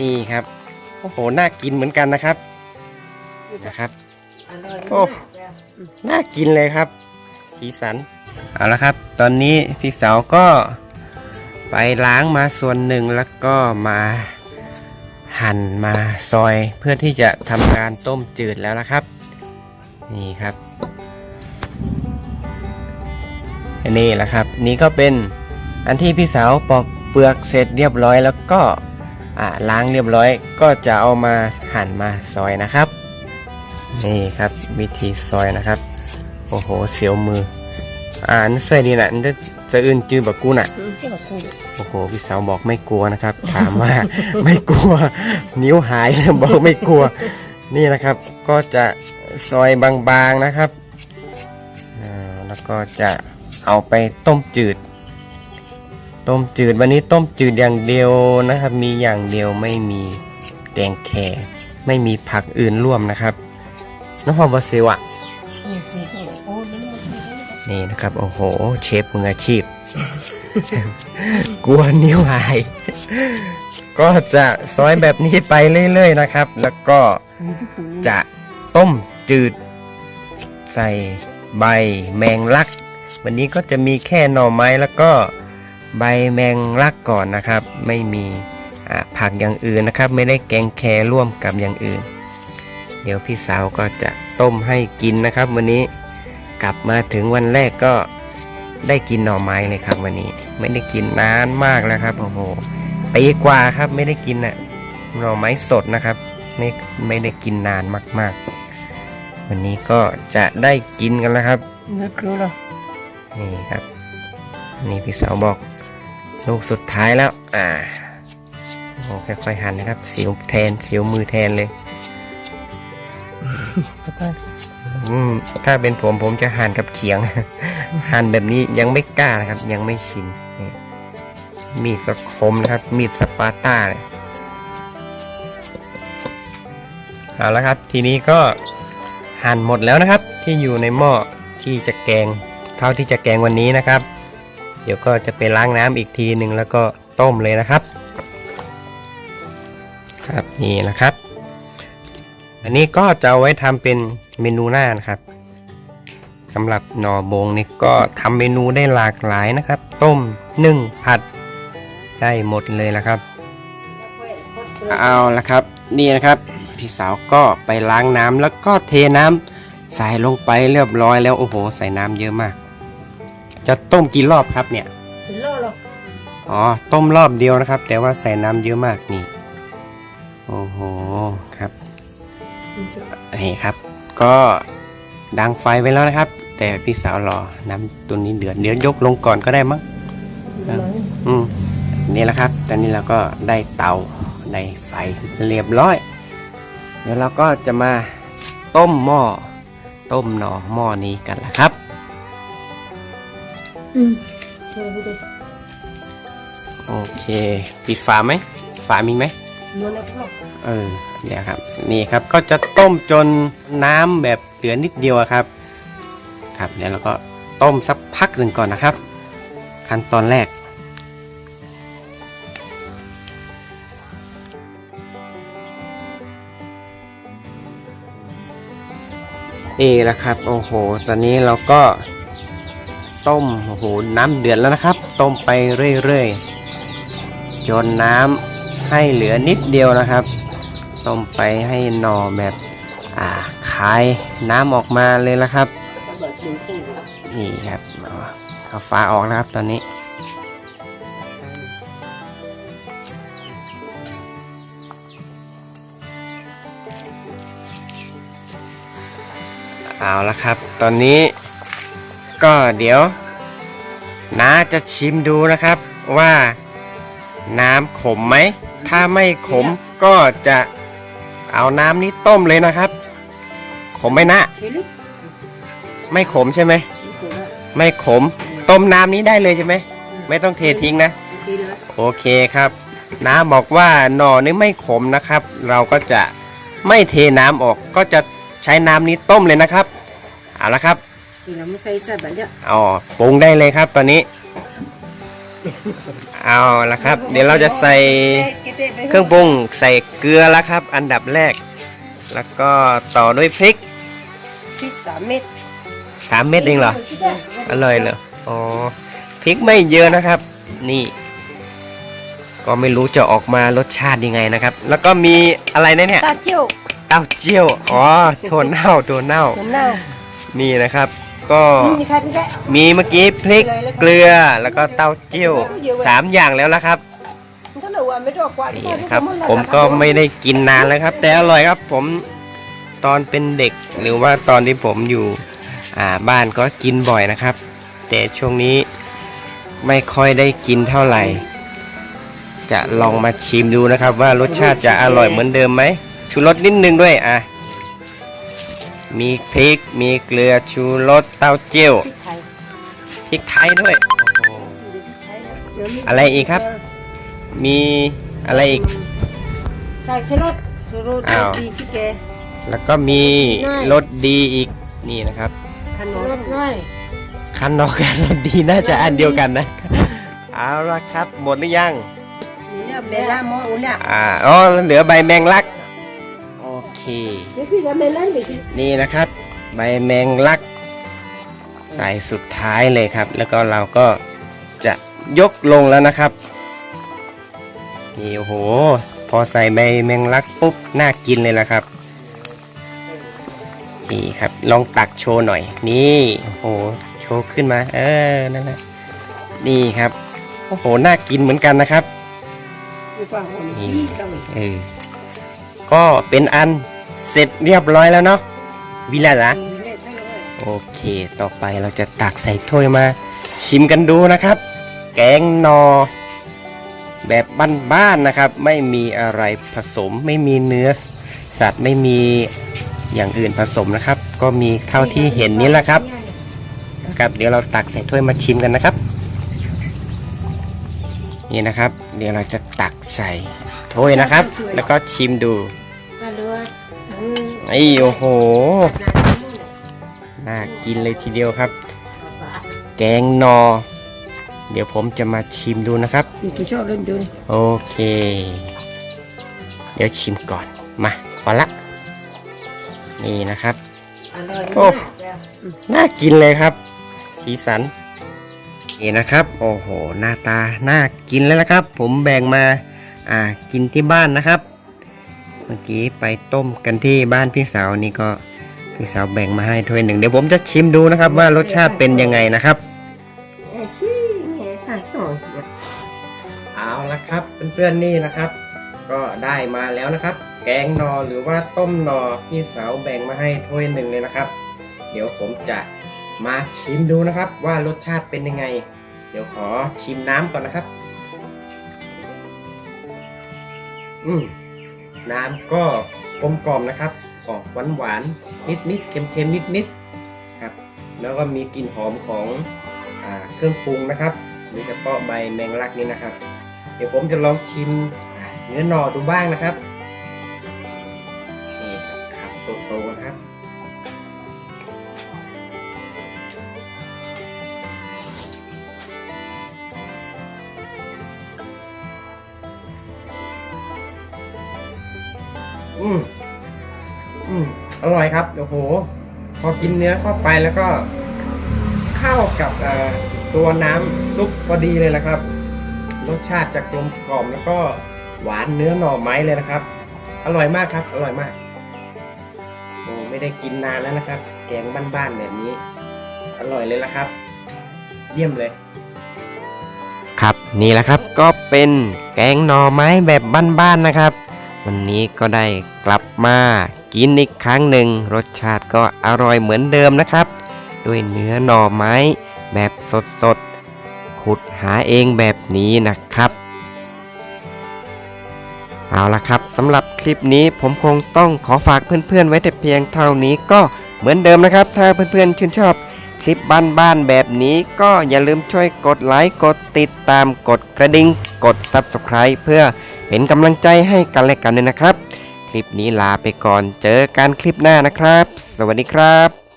นี่ครับ โอ้โห น่ากินเหมือนกันนะครับ นะครับ โอ้ น่ากินเลยครับ สีสัน เอาละครับ ตอนนี้พี่สาวก็ไปล้างมาส่วนหนึ่งแล้วก็มาหั่นมาซอยเพื่อที่จะทำการต้มจืดแล้วนะครับ นี่ครับ นี่แหละครับ นี่ก็เป็นอันที่พี่สาวปอกเปลือกเสร็จเรียบร้อยแล้วก็ อ่าล้างเรียบร้อยก็จะเอามาหั่นมาซอยนะครับ นี่ครับวิธีซอยนะครับ โอ้โหเสียวมือ อ่านสวยดีนะนี่จะจะอื่นจือแบบกูน่ะ โอ้โหพี่สาวบอกไม่กลัวนะครับ ถามว่า ไม่กลัว นิ้วหาย บอกไม่กลัว นี่นะครับ ก็จะซอยบางๆนะครับอ่าแล้วก็จะเอาไปต้มจืด ต้มจืดวันนี้ต้มจืดอย่างเดียวนะครับ มีอย่างเดียวไม่มีแกงแครไม่มีผักอื่นร่วมนะครับน้องพอบาซิวอะนี่นะครับ โอ้โห เชฟมืออาชีพกลัวนิ้วหาย ก็จะซอยแบบนี้ไปเรื่อยๆนะครับ แล้วก็จะต้มจืด ใส่ใบแมงลัก วันนี้ก็จะมีแค่หน่อไม้แล้วก็ ใบแมงลักก่อนนะครับ ไม่มีอ่าผักอย่างอื่นนะครับ ไม่ได้แกงแครร่วมกับอย่างอื่น เดี๋ยวพี่สาวก็จะต้มให้กินนะครับ วันนี้กลับมาถึงวันแรกก็ได้กินหน่อไม้เลยครับ วันนี้ไม่ได้กินนานมากแล้วครับโอ้โหปีกว่าครับไม่ได้กินน่ะหน่อไม้สดนะครับ ไม่ไม่ได้กินนานมาก ๆ วันนี้ก็จะได้กินกันแล้วครับนึกรู้หรอนี่ครับ นี่พี่สาวบอก ลูกสุดท้ายแล้ว อ่าโอ้ค่อยๆหั่นนะครับ สิวแทน สิวมือแทนเลย ถ้าเป็นผมผมจะหั่นกับเขียง หั่นแบบนี้ยังไม่กล้านะครับ ยังไม่ชิน มีดก็คมนะครับ มีดสปาต้าเลยเอาละครับ ทีนี้ก็หั่นหมดแล้วนะครับ ที่อยู่ในหม้อที่จะแกง เท่าที่จะแกงวันนี้นะครับ ดี๋ยวก็จะไปล้างน้ำอีกทีหนึ่งแล้วก็ต้มเลยนะครับ ครับนี่นะครับ อันนี้ก็จะเอาไว้ทำเป็นเมนูหน้านะครับสำหรับหน่อโบงนี่ก็ทำเมนูได้หลากหลายนะครับ ต้มนึ่งผัดได้หมดเลยละครับเอาละครับ นี่นะครับพี่สาวก็ไปล้างน้ำแล้วก็เทน้ำใส่ลงไปเรียบร้อยแล้วโอ้โห ใส่น้ำเยอะมาก จะต้มกี่รอบครับเนี่ยเป็นโลหรออ๋อต้มรอบเดียวนะครับ แต่ว่าใส่น้ำเยอะมากนี่โอ้โหครับนี่ครับ ก็ดังไฟไว้แล้วนะครับ แต่พี่สาวรอน้ำตัวนี้เดือดเดี๋ยวยกลงก่อนก็ได้มั้งอืมนี่แหละครับ ตอนนี้เราก็ได้เตาได้ไฟเรียบร้อย เดี๋ยวเราก็จะมาต้มหม้อต้มหน่อหม้อนี้กันละครับ อืมเชื่อพูดเลยโอเค ปิดฝาไหม ฝามีไหมนวลแล้วก็เออเดี๋ยวครับ นี่ครับก็จะต้มจนน้ำแบบเหลือนิดเดียวอะครับ ครับเดี๋ยวเราก็ต้มสักพักหนึ่งก่อนนะครับ ขั้นตอนแรกนี่แหละครับ โอ้โห ตอนนี้เราก็ ต้มโอ้โหน้ำเดือดแล้วนะครับ ต้มไปเรื่อยๆจนน้ำให้เหลือนิดเดียวนะครับ ต้มไปให้หน่อแบบอ่าคายน้ำออกมาเลยละครับ นี่ครับเอาเอาฟ้าออกนะครับตอนนี้เอาละครับ ตอนนี้ ก็เดี๋ยวน้าจะชิมดูนะครับว่าน้ำขมไหม ถ้าไม่ขมก็จะเอาน้ำนี้ต้มเลยนะครับ ขมไหมนะเชื่อลึกไม่ขมใช่ไหม ไม่ขม ต้มน้ำนี้ได้เลยใช่ไหม ไม่ต้องเททิ้งนะทีเลยโอเคครับน้าบอกว่าหน่อนี้ไม่ขมนะครับ เราก็จะไม่เทน้ำออก ก็จะใช้น้ำนี้ต้มเลยนะครับ เอาละครับ ทีเราไม่ใส่ใส่แบบเนี้ยอ๋อปรุงได้เลยครับ ตอนนี้ เอาละครับ เดี๋ยวเราจะใส่เครื่องปรุงใส่เกลือแล้วครับ อันดับแรก แล้วก็ต่อด้วยพริกพริกสามเม็ดสามเม็ดเองเหรออร่อยเหรออ๋อพริกไม่เยอะนะครับ นี่ ก็ไม่รู้จะออกมารสชาติยังไงนะครับ แล้วก็มีอะไรนะเนี่ยตาเจียวเต้าเจี้ยวอ๋อโทนเน่าโทนเน่าหัวเน่านี่นะครับ ก็นี่ค่ะพี่แกมีเมื่อกี้พริกเกลือแล้วก็เต้าเจี้ยวสามอย่างแล้วนะครับถ้าเราว่าไม่รอกว่านี่นะครับ ผมก็ไม่ได้กินนานแล้วครับ แต่อร่อยครับผมตอนเป็นเด็กหรือว่าตอนที่ผมอยู่อ่าบ้านก็กินบ่อยนะครับ แต่ช่วงนี้ไม่ค่อยได้กินเท่าไหร่ จะลองมาชิมดูนะครับ ว่ารสชาติจะอร่อยเหมือนเดิมไหมชูรสนิดนึงด้วยอะ มีพริก มีเกลือชูรสเต้าเจี้ยวพริกไทยพริกไทยด้วยโอ้โหอะไรอีกครับ มีอะไรอีก ใส่ชะรสชะรสอ้าว ดีชิเกแล้วก็มีน้อยรสดีอีกนี่นะครับ ขนมรสน้อยคันนอกกับรสดีน่าจะอันเดียวกันนะ เอาละครับ หมดหรือยัง เนี่ยเบลล่ามออุเนี่ยอ่าอ๋อเหลือใบแมงลัก นี่นะครับ ใบแมงลักใส่สุดท้ายเลยครับ แล้วก็เราก็จะยกลงแล้วนะครับ นี่โอ้โห พอใส่ใบแมงลักปุ๊บ น่ากินเลยละครับ นี่ครับ ลองตักโชว์หน่อย นี่โอ้โห โชว์ขึ้นมา เออ นั่นแหละ นี่ครับ โอ้โห น่ากินเหมือนกันนะครับดีกว่าผมนี่ต้องเออก็เป็นอัน เสร็จเรียบร้อยแล้วเนาะวิลาละเลขใช่ไหมโอเค ต่อไปเราจะตักใส่ถ้วยมา ชิมกันดูนะครับ แกงนอ แบบบ้านๆนะครับ ไม่มีอะไรผสม ไม่มีเนื้อ สัตว์ไม่มีอย่างอื่นผสมนะครับ ก็มีเท่าที่เห็นนี้แหละครับนะครับเดี๋ยวเราตักใส่ถ้วยมาชิมกันนะครับ นี่นะครับ เดี๋ยวเราจะตักใส่ถ้วยนะครับ แล้วก็ชิมดู ไอ้โอ้โห น่ากินเลยทีเดียวครับ แกงนอ เดี๋ยวผมจะมาชิมดูนะครับ อีกกี่ชอบเล่นดูนี่โอเค เดี๋ยวชิมก่อน มาพอละ นี่นะครับ อร่อยโอ้ มากแล้วน่ากินเลยครับ สีสัน นี่นะครับ โอ้โห หน้าตา น่ากินแล้วนะครับ ผมแบ่งมา อ่า กินที่บ้านนะครับ เมื่อกี้ไปต้มกันที่บ้านพี่สาวนี่ก็พี่สาวแบ่งมาให้ถ้วยหนึ่งเดี๋ยวผมจะชิมดูนะครับว่ารสชาติเป็นยังไงนะครับเอ้ยชี้แม่ค่ะช่องเอาละครับเพื่อนๆนี่นะครับ ก็ได้มาแล้วนะครับ แกงนอหรือว่าต้มนอพี่สาวแบ่งมาให้ถ้วยหนึ่งเลยนะครับ เดี๋ยวผมจะมาชิมดูนะครับว่ารสชาติเป็นยังไง เดี๋ยวขอชิมน้ำก่อนนะครับ อืม น้ำก็กลมกล่อมนะครับ ออกหวานหวานนิดนิดๆเค็มเค็มนิดนิดๆครับ แล้วก็มีกลิ่นหอมของอเครื่องปรุงนะครับโดยเฉพาะใบแมงลักนี่นะครับ เดี๋ยวผมจะลองชิมเนื้อหน่อดูบ้างนะครับ อืมอืมอร่อยครับโอ้โห พอกินเนื้อเข้าไปแล้วก็ เข้ากับตัวน้ำซุปพอดีเลยละครับ รสชาติจะกลมกล่อมแล้วก็หวานเนื้อหน่อไม้เลยนะครับ อร่อยมากครับ อร่อยมากโอ้ไม่ได้กินนานแล้วนะครับ แกงบ้านๆแบบนี้ อร่อยเลยละครับ เยี่ยมเลย ครับนี่แหละครับก็เป็นแกงหน่อไม้แบบบ้านๆนะครับ วันนี้ก็ได้กลับมากินอีกครั้งหนึ่ง รสชาติก็อร่อยเหมือนเดิมนะครับ ด้วยเนื้อหน่อไม้แบบสดๆ ขุดหาเองแบบนี้นะครับเอาละครับสำหรับคลิปนี้ผมคงต้องขอฝากเพื่อนๆ ไว้แต่เพียงเท่านี้ก็เหมือนเดิมนะครับ ถ้าเพื่อนๆชื่นชอบคลิปบ้านๆแบบนี้ก็อย่าลืมช่วยกดไลค์กดติดตามกดกระดิ่ง กด Subscribe เพื่อเป็นกำลังใจให้กันและกันด้วยนะครับ คลิปนี้ลาไปก่อนเจอกันคลิปหน้านะครับ สวัสดีครับ